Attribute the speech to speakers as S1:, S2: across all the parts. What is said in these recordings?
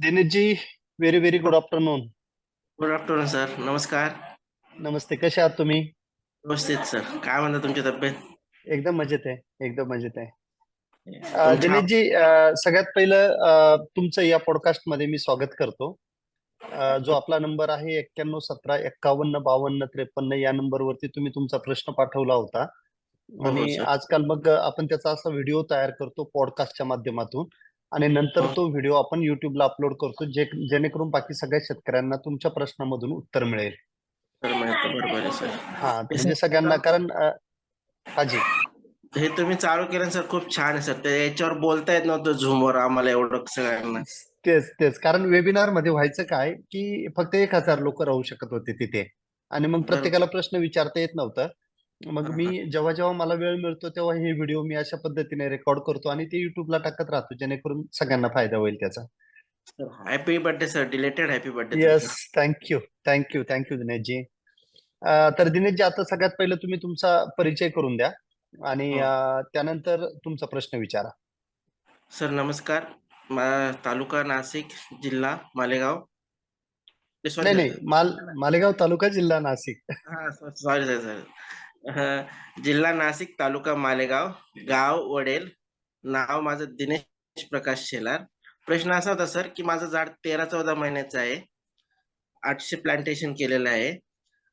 S1: Dineshji very very good afternoon
S2: good afternoon sir नमस्कार.
S1: नमस्ते कसे आहात तुम्ही?
S2: व्यवस्थित सर काय म्हणता तुमची तब्येत?
S1: एकदम मजेत आहे एकदम मजेत आहे. दिनेशजी सगळ्यात पहिलं तुमचं या पॉडकास्टमध्ये मी स्वागत करतो. जो आपला नंबर आहे एक्क्याण्णव सतरा एक्कावन्न बावन्न त्रेपन्न या नंबरवरती तुम्ही तुमचा प्रश्न पाठवला होता. आणि. आजकाल मग आपण त्याचा असा व्हिडिओ तयार करतो पॉडकास्टच्या माध्यमातून. आणि नंतर
S2: हो.
S1: तो व्हिडिओ आपण युट्यूबला अपलोड करतो जे जेणेकरून बाकी सगळ्या शेतकऱ्यांना तुमच्या प्रश्नामधून उत्तर मिळेल.
S2: सर माहिती बरोबर आहे सर.
S1: हा म्हणजे सगळ्यांना कारण अं, हाजी
S2: हे तुम्ही चालू केलं सर खूप छान आहे सर. ते याच्यावर बोलता येत नव्हतं झूमवर आम्हाला एवढं सगळ्यांना.
S1: तेच तेच. कारण वेबिनारमध्ये व्हायचं काय की फक्त एक हजार लोक राहू शकत होते तिथे. आणि मग प्रत्येकाला प्रश्न विचारता येत नव्हतं. मग
S2: हा,
S1: मी जेव्हा जेव्हा मला वेळ मिळतो तेव्हा हे व्हिडिओ मी अशा पद्धतीने रेकॉर्ड करतो आणि ते युट्यूबला टाकत राहतो जेणेकरून सगळ्यांना फायदा होईल त्याचा.
S2: Happy birthday sir belated happy birthday
S1: yes thank you thank you thank you Dineshji अं, तर दिनेशजी आता सगळ्यात पहिलं तुम्ही तुमचा परिचय करून द्या आणि
S2: हो.
S1: अं, त्यानंतर तुमचा प्रश्न विचारा.
S2: सर नमस्कार. मा- तालुका नाशिक जिल्हा मालेगाव.
S1: नाही नाही माल मालेगाव तालुका जिल्हा नाशिक.
S2: हा सॉरी सर सर. जिल्हा नाशिक तालुका मालेगाव गाव वडेल नाव माझं दिनेश प्रकाश शेलार. प्रश्न असा होता सर की माझं झाड तेरा चौदा महिन्याचं आहे. आठशे प्लांटेशन केलेलं आहे.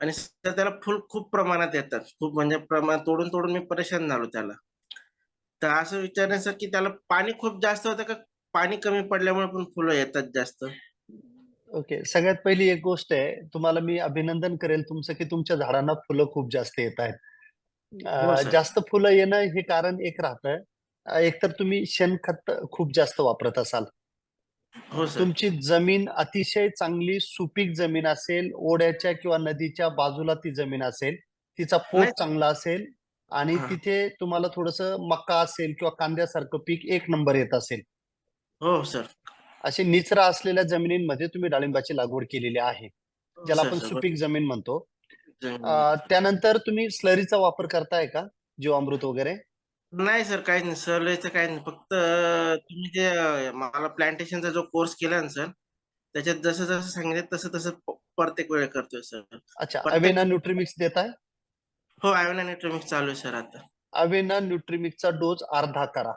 S2: आणि सर त्याला फुल खूप प्रमाणात येतात. खूप म्हणजे प्रमाण तोडून तोडून मी परेशान झालो त्याला. तर असं विचारणे सर की त्याला पाणी खूप जास्त होतं का? पाणी कमी पडल्यामुळे पण फुलं येतात जास्त.
S1: ओके. सगळ्यात पहिली एक गोष्ट आहे तुम्हाला मी अभिनंदन करेल तुमचं की तुमच्या झाडांना फुलं खूप जास्त येत आहेत.
S2: हो,
S1: अं,
S2: सर.
S1: जास्त फुलं येणं हे कारण एक राहतं अं, एकतर तुम्ही शेणखत खूप जास्त वापरत असाल.
S2: हो सर.
S1: तुमची जमीन अतिशय चांगली सुपीक जमीन असेल ओढ्याच्या किंवा नदीच्या बाजूला ती जमीन असेल तिचा पोत
S2: नाही.
S1: चांगला असेल आणि
S2: हा.
S1: तिथे तुम्हाला थोडस मका असेल किंवा कांद्यासारखं पीक एक नंबर येत असेल.
S2: हो सर.
S1: असे निचरा असलेल्या जमिनींमध्ये तुम्ही डाळिंबाची लागवड केलेली आहे ज्याला आपण सुपीक जमीन म्हणतो. अं, त्यानंतर तुम्ही स्लरीचा वापर करताय का जीवामृत वगैरे?
S2: नाही सर काहीच नाही. सरलेचं काही नाही. फक्त अं, तुम्ही जे अं, मला प्लांटेशनचा जो कोर्स केला ना सर त्याच्यात जसं जसं सांगितलं तसं तसं प- प्रत्येक वेळ करतोय सर.
S1: अच्छा.
S2: प्रत्येक-
S1: अवेना न्यूट्रीमिक्स देताय?
S2: हो आयवना नेट्रोमिक्स चालू आहे सर आता.
S1: अवेना न्यूट्रीमिक्सचा डोस अर्धा करा.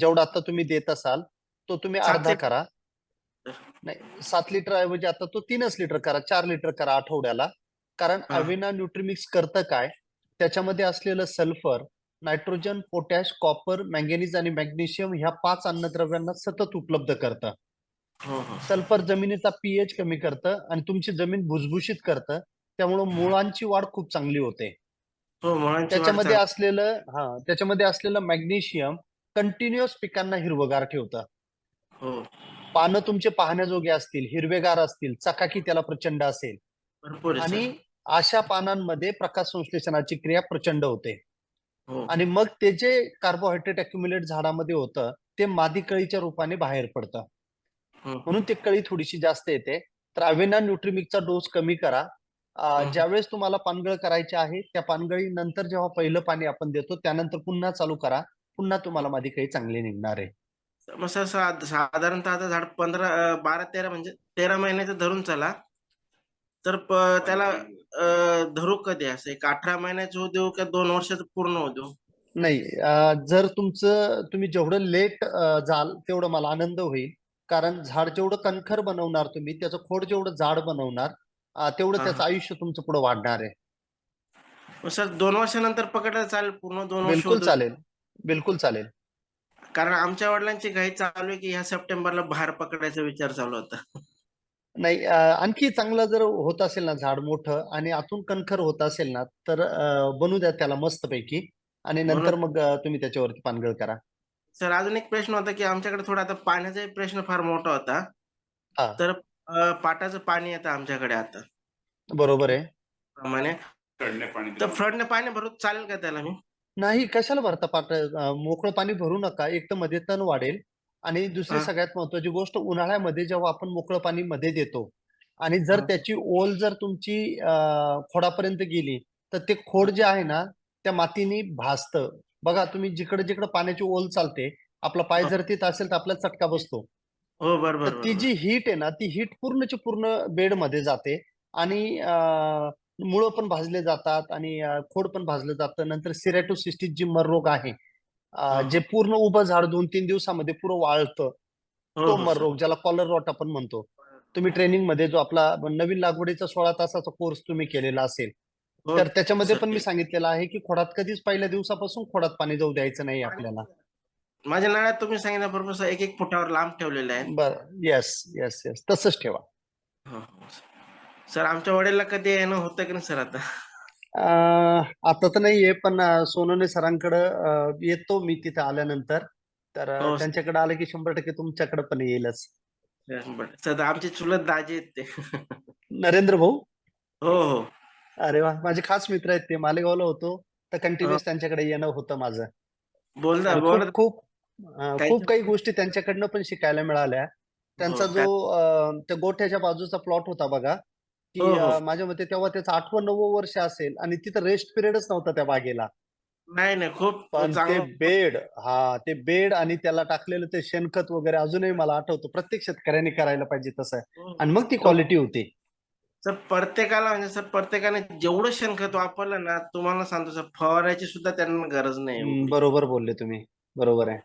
S1: जेवढा आता तुम्ही देत असाल तो तुम्ही
S2: सात
S1: अर्धा. करा. नाही सात लिटर ऐवजी आता तो तीनच लिटर करा चार लिटर करा आठवड्याला. कारण
S2: हा.
S1: अवेना न्यूट्रीमिक्स करतं काय? त्याच्यामध्ये असलेलं sulphur nitrogen potash copper manganese आणि मॅग्नेशियम ह्या पाच अन्नद्रव्यांना सतत उपलब्ध करतं.
S2: हो हो.
S1: सल्फर जमिनीचा पीएच कमी करतं आणि तुमची जमीन भुसभुशीत करतं. त्यामुळं मुळांची वाढ खूप चांगली होते.
S2: हो मुळांची वाढ
S1: त्याच्यामध्ये
S2: चांगली-
S1: असलेलं हा त्याच्यामध्ये असलेलं मॅग्नेशियम कंटिन्युअस पिकांना हिरवगार ठेवतं.
S2: हो
S1: पानं तुमचे पाहण्याजोगे असतील हिरवेगार असतील चकाकी त्याला प्रचंड असेल. आणि. अशा पानांमध्ये प्रकाश संश्लेषणाची क्रिया प्रचंड होते.
S2: हो.
S1: आणि मग ते जे कार्बोहायड्रेट अक्युमुलेट झाडामध्ये होतं ते मादी कळीच्या रूपाने बाहेर पडतं.
S2: हो.
S1: म्हणून ते कळी थोडीशी जास्त येते. तर अवेना न्यूट्रिमिकचा डोस कमी करा. ज्यावेळेस तुम्हाला पानगळ करायची आहे त्या पानगळी नंतर जेव्हा पहिलं पाणी आपण देतो त्यानंतर पुन्हा चालू करा. पुन्हा तुम्हाला मादी कळी चांगली निघणार आहे.
S2: मग सर सा- साधारणतः आता झाड पंधरा बारा तेरा म्हणजे तेरा महिन्याचं धरून चला. तर त्याला धरू कधी असं? एक अठरा महिन्याचं होऊ देऊ का दोन वर्षाचं पूर्ण होऊ देऊ?
S1: नाही जर तुमचं तुम्ही जेवढं लेट जाल तेवढं मला आनंद होईल. कारण झाड जेवढं कणखर बनवणार तुम्ही त्याचं खोड जेवढं जाड बनवणार तेवढं त्याचं. आयुष्य तुमचं पुढे वाढणार आहे.
S2: सर दोन वर्षानंतर पकडलं चालेल? पूर्ण दोन वर्ष
S1: बिलकुल? चालेल. बिलकुल चालेल.
S2: कारण आमच्या वडिलांची घाई चालू आहे की ह्या सप्टेंबरला बाहेर पकडायचा विचार चालू होता.
S1: नाही आणखी चांगलं जर होत असेल ना झाड मोठं आणि आतून कणखर होत असेल ना तर बनू द्या त्याला मस्तपैकी आणि नंतर मग तुम्ही त्याच्यावरती पानगळ करा.
S2: सर अजून एक प्रश्न होता की आमच्याकडे थोडा आता पाण्याचाही प्रश्न फार मोठा होता. तर पाटाचं पाणी येतं आमच्याकडे आता.
S1: बरोबर आहे.
S2: प्रमाणे. तर फ्लडने पाणी भरून चालेल का त्याला मी?
S1: नाही कशाला भरता अं, मोकळं पाणी भरू नका एक तर मध्ये तण वाढेल आणि दुसरी
S2: हा.
S1: सगळ्यात महत्वाची गोष्ट उन्हाळ्यामध्ये जेव्हा आपण मोकळं पाणी मध्ये देतो आणि जर
S2: हा.
S1: त्याची ओल जर तुमची अं, खोडापर्यंत गेली तर ते खोड जे आहे ना त्या मातीने भासतं बघा तुम्ही जिकडे जिकडे पाण्याची ओल चालते आपला पाय
S2: हा.
S1: जर तिथं असेल तर आपल्याला चटका बसतो
S2: हो बरोबर
S1: ती
S2: बरोबर
S1: जी हीट आहे ना ती हीट पूर्णची पूर्ण बेडमध्ये जाते आणि अं, मुळं पण भाजले जातात आणि खोड पण भाजलं जातं. नंतर सिरॅटोसिस्टिस जी मररोग आहे
S2: हा.
S1: जे पूर्ण उभं झाड दोन तीन दिवसामध्ये पुरं वाळतं
S2: हो
S1: तो
S2: हो
S1: मररोग ज्याला कॉलर रॉट आपण म्हणतो. तुम्ही ट्रेनिंगमध्ये जो आपला नवीन लागवडीचा सोळा तासाचा कोर्स तुम्ही केलेला असेल
S2: हो.
S1: तर त्याच्यामध्ये पण मी सांगितलेलं आहे की खोडात कधीच पहिल्या दिवसापासून खोडात पाणी जाऊ द्यायचं नाही आपल्याला.
S2: माझ्या नळ्यात तुम्ही सांगितल्याबरोबर एक एक फुटावर लांब ठेवलेले आहेत
S1: बर. येस येस येस तसंच ठेवा.
S2: हो, हो, सर. आमच्या वडीलला कधी येणं होतं की नाही सर आता?
S1: आता तर नाहीये पण सोनवणे सरांकडे येतो मी तिथे आल्यानंतर. तर
S2: हो.
S1: त्यांच्याकडे आलं की शंभर टक्के तुमच्याकडे पण येईलच.
S2: सर आमचे चुलत दाजी आहेत ते.
S1: नरेंद्र भाऊ?
S2: हो हो.
S1: अरे वा माझे खास मित्र आहेत ते. मालेगावला होतो तर कंटिन्युअस त्यांच्याकडे येणं होतं माझं.
S2: बोलता
S1: आणि
S2: बोलत
S1: खूप खूप अं,
S2: काही-
S1: गोष्टी त्यांच्याकडनं पण शिकायला मिळाल्या. त्यांचा
S2: हो,
S1: जो अं, त्या गोठ्याच्या बाजूचा प्लॉट होता बघा की
S2: हो, हो.
S1: माझ्या मते तेव्हा त्याचं आठवं नववं वर्ष असेल आणि तिथं रेस्ट पिरियडच नव्हता त्या बागेला
S2: नाही नाही. खूप
S1: पण ते
S2: चांगलं
S1: बेड हा ते बेड आणि त्याला टाकलेलं ते शेणखत वगैरे अजूनही मला आठवतं. प्रत्येक शेतकऱ्याने करायला पाहिजे तसं.
S2: हो.
S1: आणि मग ती क्वालिटी होती.
S2: सर प्रत्येकाला म्हणजे सर प्रत्येकाने जेवढं शेणखत वापरलं ना तुम्हाला सांगतो सर फवारायची सुद्धा त्यांना गरज नाही एवढी.
S1: बरोबर बोलले तुम्ही. बरोबर आहे.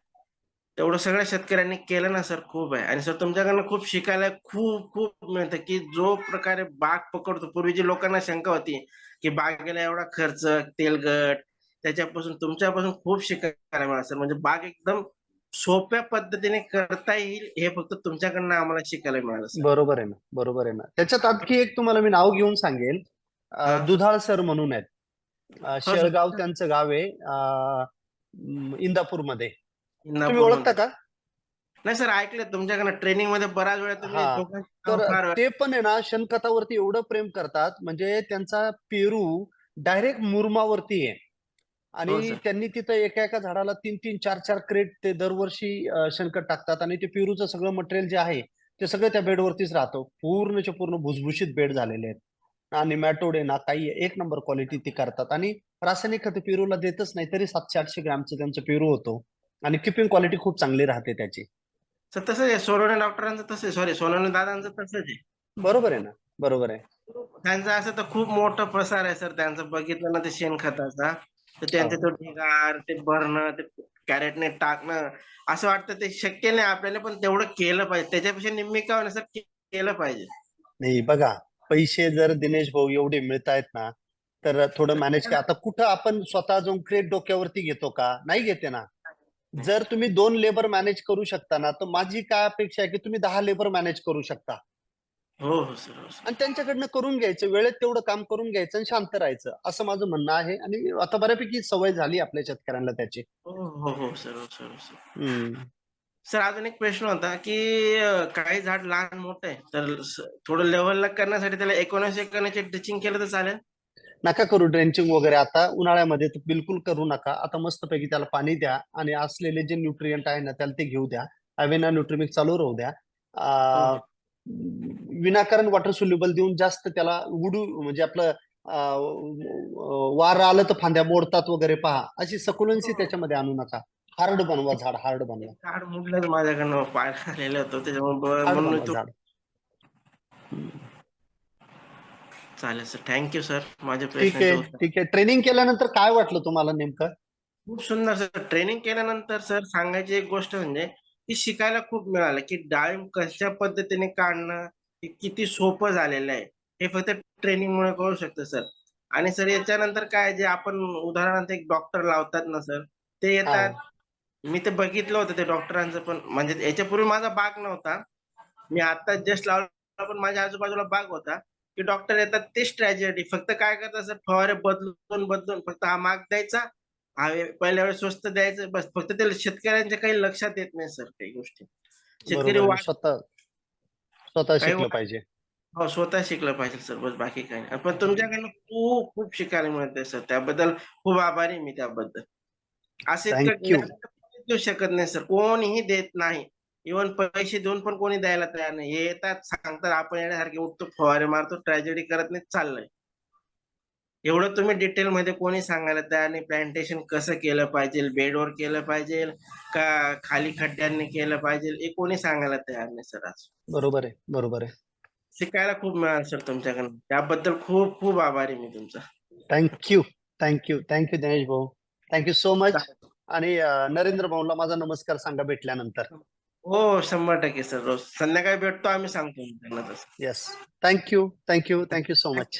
S2: तेवढं सगळ्या शेतकऱ्यांनी केलं ना सर खूप आहे. आणि सर तुमच्याकडनं खूप शिकायला खूप खूप मिळतं की जो प्रकारे बाग पकडतो. पूर्वीची लोकांना शंका होती की बागेला एवढा खर्च तेलगट त्याच्यापासून तुमच्यापासून खूप शिकायला मिळालं सर. म्हणजे बाग एकदम सोप्या पद्धतीने करता येईल हे फक्त तुमच्याकडनं आम्हाला शिकायला मिळालं सर.
S1: बरोबर आहे ना बरोबर आहे ना. त्याच्यात आणखी एक तुम्हाला मी नाव घेऊन सांगेल.
S2: हा.
S1: दुधाळ सर म्हणून आहेत.
S2: सर.
S1: शेळगाव त्यांचं गाव आहे. इंदापूरमध्ये. तुम्ही. ओळखता का?
S2: नाही सर ऐकलं तुमच्याकडनं. ट्रेनिंगमध्ये बऱ्याच वेळा तुम्ही
S1: हा. तर ते पण आहे ना शेणखतावरती एवढं प्रेम करतात. म्हणजे त्यांचा पेरू डायरेक्ट मुरमावरती आहे.
S2: हो
S1: आणि
S2: सर.
S1: त्यांनी तिथं एका एका झाडाला तीन तीन चार चार क्रेट ते दरवर्षी शेणखत टाकतात. आणि ते पेरूचं सगळं मटेरियल जे आहे ते सगळं त्या बेडवरतीच राहतं. पूर्णच्या पूर्ण भुसभुशीत बेड झालेले आहेत. निमॅटोड आहे ना काही. एक नंबर क्वालिटी ती करतात. आणि रासायनिक खत पेरूला देतच नाही तरी सातशे आठशे ग्रॅमचं त्यांचं पेरू होतो. आणि किपिंग क्वालिटी खूप चांगली राहते त्याची.
S2: सर तसंच आहे सोनवणे डॉक्टरांचं तसं सॉरी सोनवणे दादांचं तसंच आहे.
S1: बरोबर आहे ना बरोबर आहे.
S2: त्यांचं असं तर खूप मोठा प्रसार आहे सर त्यांचं बघितलं ना ते शेणखताचा तर त्यांचं तो ढिगार ते भरणं ते कॅरेटने टाकणं असं वाटतं ते शक्य नाही आपल्याला पण तेवढं केलं पाहिजे. त्याच्यापेक्षा निम्मी का होईना सर केलं पाहिजे.
S1: नाही बघा पैसे जर दिनेश भाऊ एवढे मिळतायत ना तर थोडं मॅनेज करा. आता कुठं आपण स्वतः जाऊन क्रेट डोक्यावरती घेतो का? नाही घेते ना. जर तुम्ही दोन लेबर मॅनेज करू शकता ना तर माझी काय अपेक्षा आहे की तुम्ही दहा लेबर मॅनेज करू शकता.
S2: हो हो सर हो सर.
S1: आणि त्यांच्याकडनं करून घ्यायचं वेळेत तेवढं काम करून घ्यायचं आणि शांत राहायचं असं माझं म्हणणं आहे. आणि आता बऱ्यापैकी सवय झाली आपल्या शेतकऱ्यांना त्याची.
S2: हो हो हो सर हो सर हो सर.
S1: हम्म.
S2: सर अजून एक प्रश्न होता की अं, काही झाड लहान मोठं आहे तर स- थोडं लेवलला करण्यासाठी त्याला एकोणीस एकोणीसचे ड्रिचिंग केलं तर चालेल?
S1: नका करू ड्रेंचिंग वगैरे आता. उन्हाळ्यामध्ये तर बिलकुल करू नका. आता मस्तपैकी त्याला पाणी द्या आणि असलेले जे न्यूट्रियंट आहे ना त्याला ते घेऊ द्या. अवेना न्यूट्रिमिक चालू राहू द्या. विनाकारण वॉटर सोल्युबल देऊन जास्त त्याला उडू म्हणजे आपलं वार आलं तर फांद्या मोडतात वगैरे पहा. अशी सकुलन्सी त्याच्यामध्ये आणू नका. हार्ड बनवा झाड हार्ड बनवा.
S2: झाड माझ्याकडनं पाय आलेलं होतं त्याच्यामुळे ब-
S1: हार्ड
S2: म्हणून
S1: बनवा
S2: तो
S1: झाड
S2: चालेल सर. थँक्यू सर माझ्या
S1: ठीक आहे ठीक आहे. ट्रेनिंग केल्यानंतर काय वाटलं तुम्हाला नेमकं?
S2: खूप सुंदर सर ट्रेनिंग केल्यानंतर सर सांगायची एक गोष्ट म्हणजे की शिकायला खूप मिळालं की डाळिंब कशा पद्धतीने काढणं हे किती सोपं झालेलं आहे हे फक्त ट्रेनिंग मुळे कळू शकतं सर आणि सर याच्यानंतर काय जे आपण उदाहरणार्थ एक डॉक्टर लावतात ना सर ते येतात. मी ते बघितलं होतं ते डॉक्टरांचं पण म्हणजे याच्यापूर्वी माझा बाग नव्हता. मी आता जस्ट लावला पण माझ्या आजूबाजूला बाग होता. की डॉक्टर येतात तेच ट्रॅजेडी फक्त काय करतात सर फवारे बदलून बदलून फक्त हा माग द्यायचा हा पहिल्या वेळेस स्वस्त द्यायचं बस फक्त ते शेतकऱ्यांच्या काही लक्षात येत नाही सर काही गोष्टी. शेतकरी
S1: स्वतः शिकलं पाहिजे.
S2: हो स्वतः शिकलं पाहिजे सर बस बाकी काही नाही. पण तुमच्याकडनं खूप खूप शिकायला मिळतंय सर. त्याबद्दल खूप आभारी मी त्याबद्दल. असे देऊ शकत नाही सर. कोणीही देत नाही. इव्हन पैसे देऊन पण कोणी द्यायला तयार नाही. हे येतात सांगतात आपण येण्यासारखे उठतो फवारे मारतो ट्रॅजेडी करत नाही चाललंय. एवढं तुम्ही डिटेल मध्ये कोणी सांगायला तयार नाही. प्लांटेशन कसं केलं पाहिजे बेडवर केलं पाहिजे का खाली खड्ड्यांनी केलं पाहिजे हे कोणी सांगायला तयार नाही सर आज.
S1: बरोबर आहे बरोबर आहे.
S2: शिकायला खूप मिळालं सर तुमच्याकडनं. त्याबद्दल खूप खूप आभारी मी तुमचा.
S1: थँक्यू थँक्यू थँक्यू दिनेश भाऊ. थँक्यू सो मच आणि नरेंद्र भाऊला माझा नमस्कार सांगा भेटल्यानंतर.
S2: हो शंभर टक्के सर. रोज संध्याकाळी भेटतो आम्ही सांगतो त्यांना तसं.
S1: Yes thank you thank you thank you so much